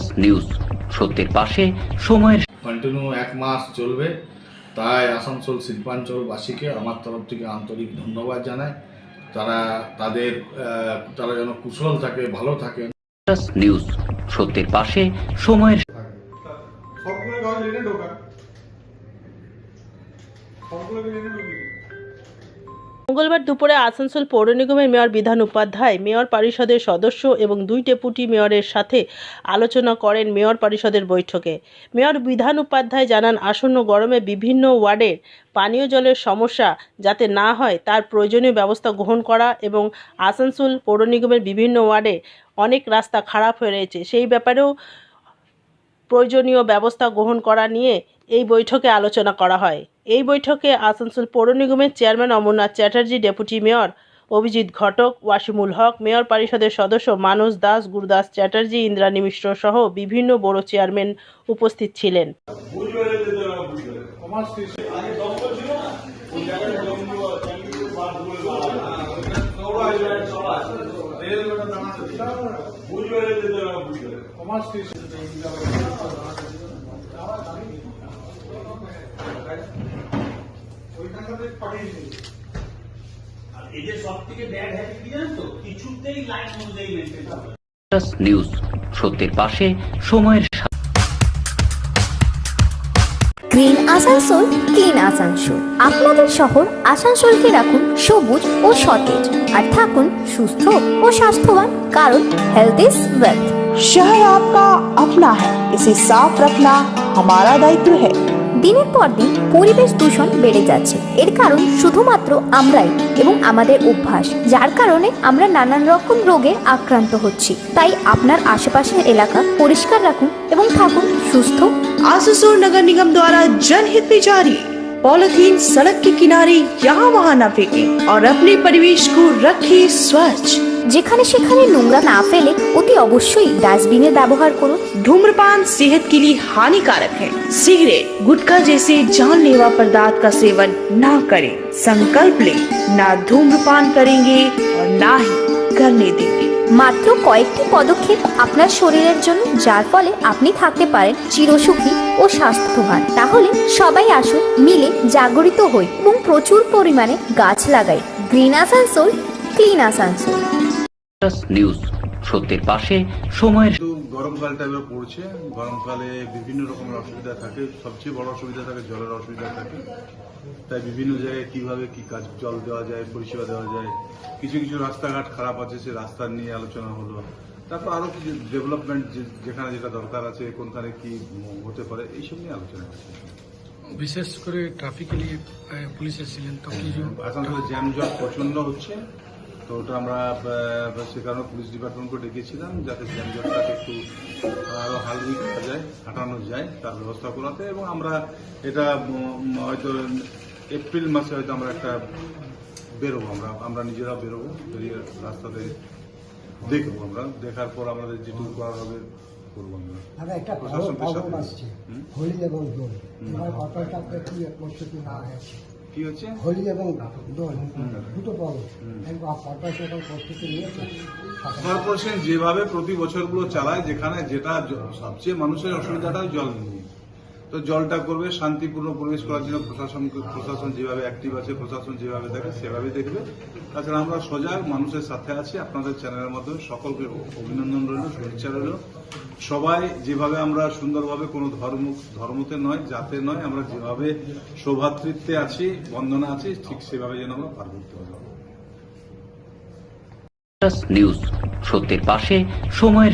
News. সত্যের পাশে সময়ের কন্টিনিউ এক মাস চলবে। তাই আসানসোল শিল্পাঞ্চলবাসীকে আমার তরফ থেকে আন্তরিক ধন্যবাদ জানাই। তারা তাদের আহ, তারা যেন কুশল থাকে ভালো থাকে। নিউজ। সত্যের পাশে সময়ের সবগুলো ঢোকা সবগুলো লেনে ঢুকি মঙ্গলবার দুপুরে আসানসোল পৌর নিগমের মেয়র বিধান উপাধ্যায়, মেয়র পরিষদের সদস্য এবং দুই ডেপুটি মেয়রের সাথে আলোচনা করেন মেয়র পরিষদের বৈঠকে। মেয়র বিধান উপাধ্যায় জানান, আসন্ন গরমে বিভিন্ন ওয়ার্ডের পানীয় জলের সমস্যা যাতে না হয়, তার প্রয়োজনীয় ব্যবস্থা গ্রহণ করা এবং আসানসোল পৌর নিগমের বিভিন্ন ওয়ার্ডে অনেক রাস্তা খারাপ হয়ে রয়েছে। সেই ব্যাপারেও প্রয়োজনীয় ব্যবস্থা গ্রহণ করা নিয়ে এই বৈঠকে আলোচনা করা হয়। এই বৈঠকে আসানসোল পৌর নিগমের chairman Amarnath Chatterjee, deputy mayor Abhijit Ghatak, Wasimul Haque, mayor পরিষদের সদস্য মানস দাস, গুরুদাস চ্যাটার্জি, ইন্দ্রাণী মিশ্র সহ বিভিন্ন বড় চেয়ারম্যান উপস্থিত ছিলেন। মেনটেন নিউজ সত্যের পাশে সময়ের গ্রিন আসানসোল ক্লিন আসানসোল আপনাদের শহর আসানসোলকে রাখুন সবুজ ও সতেজ। আর থাকুন সুস্থ ও স্বাস্থ্যবান, কারণ হেলথ ইজ ওয়েলথ शहर आपका अपना है इसे साफ रखना हमारा दायित्व है দিনের পর দিন পরিবেশ দূষণ বেড়ে যাচ্ছে এর কারণ শুধুমাত্র আমরাই এবং আমাদের অভ্যাস যার কারণে আমরা নানান রকম রোগে আক্রান্ত হচ্ছি তাই আপনার আশেপাশের এলাকা পরিষ্কার রাখুন এবং থাকুন সুস্থ आसुसोर नगर निगम द्वारा जनहित में जारी पॉलिथीन सड़क के किनारे यहाँ वहाँ न फेंके और अपने परिवेश को रखे स्वच्छ যেখানে সেখানে নোংরা না ফেলে অতি অবশ্যই ডাস্টবিনের ব্যবহার করুন धूम्रपान सेहत के लिए हानिकारक है सिगरेट गुटखा जैसे जानलेवा पदार्थ का सेवन न करें संकल्प ले ना धूम्रपान करेंगे और ना ही करने देंगे মাত্র কয়েকটি পদক্ষেপ আপনার শরীরের জন্য যার ফলে আপনি থাকতে পারেন চিরসুখী ও স্বাস্থ্যবান তাহলে সবাই আসুন মিলে জাগরিত হই এবং প্রচুর পরিমাণে গাছ লাগাই green Asansol clean Asansol News সত্যের পাশে সময়ের গরমকালটা এবার পড়ছে। গরমকালে বিভিন্ন রকমের অসুবিধা থাকে। সবচেয়ে বড় অসুবিধা থাকে জলের অসুবিধা থাকে। তাই বিভিন্ন জায়গায় কীভাবে কি কাজ জল দেওয়া যায় পরিষেবা দেওয়া যায় কিছু কিছু রাস্তাঘাট খারাপ আছে সে রাস্তা নিয়ে আলোচনা হলো। তারপর আরও কিছু ডেভেলপমেন্ট যেখানে যেটা দরকার আছে কোনখানে কি হতে পারে এইসব নিয়ে আলোচনা হচ্ছে। বিশেষ করে ট্রাফিকে নিয়ে পুলিশ এসেছিলেন তো কি আসানসোলে জ্যাম জট প্রচণ্ড হচ্ছে। তো ওটা আমরা সে কারণে পুলিশ ডিপার্টমেন্টকে ডেকেছিলাম যাতে জ্যাম জটটাকে একটু আরও হালুই করা যায় হাঁটানো যায় তার ব্যবস্থা করাতে। এবং আমরা এটা হয়তো এপ্রিল মাসে হয়তো আমরা একটা বেরোবো আমরা আমরা নিজেরা বেরোবো বেরিয়ে রাস্তাতে দেখব আমরা। দেখার পর আমাদের যেটুকু করার হবে করব আমরা। একটা সাথে- আসছে। হোলি এবং দোল। কর্পোরেটরকে কি হয়েছে কি হচ্ছে? হোলি এবং দোল দুটো পর্ব কর্পোরেশন প্রস্তুতি নিয়েছে কর্পোরেশন যেভাবে প্রতি বছরগুলো চালায় যেখানে যেটা সবচেয়ে মানুষের অসুবিধাটা জল নিয়ে। তো জলটা করবে, শান্তিপূর্ণ পরিবেশ করার জন্য প্রশাসন প্রশাসন যেভাবে অ্যাক্টিভ আছে, প্রশাসন যেভাবে দেখে সেভাবে দেখবে। তাছাড়া আমরা সজাগ মানুষের সাথে আছি, আপনাদের চ্যানেলের মাধ্যমে সকলকে অভিনন্দন রইল, শুভেচ্ছা রইল। সবাই যেভাবে আমরা সুন্দরভাবে কোনো ধর্ম, ধর্মতে নয়, জাতে নয়, আমরা যেভাবে সৌভাতৃত্বে আছি, বন্দনা আছি, ঠিক সেভাবে যেন আমরা পার করতে পারি। নিউজ সত্যের পাশে, সময়ের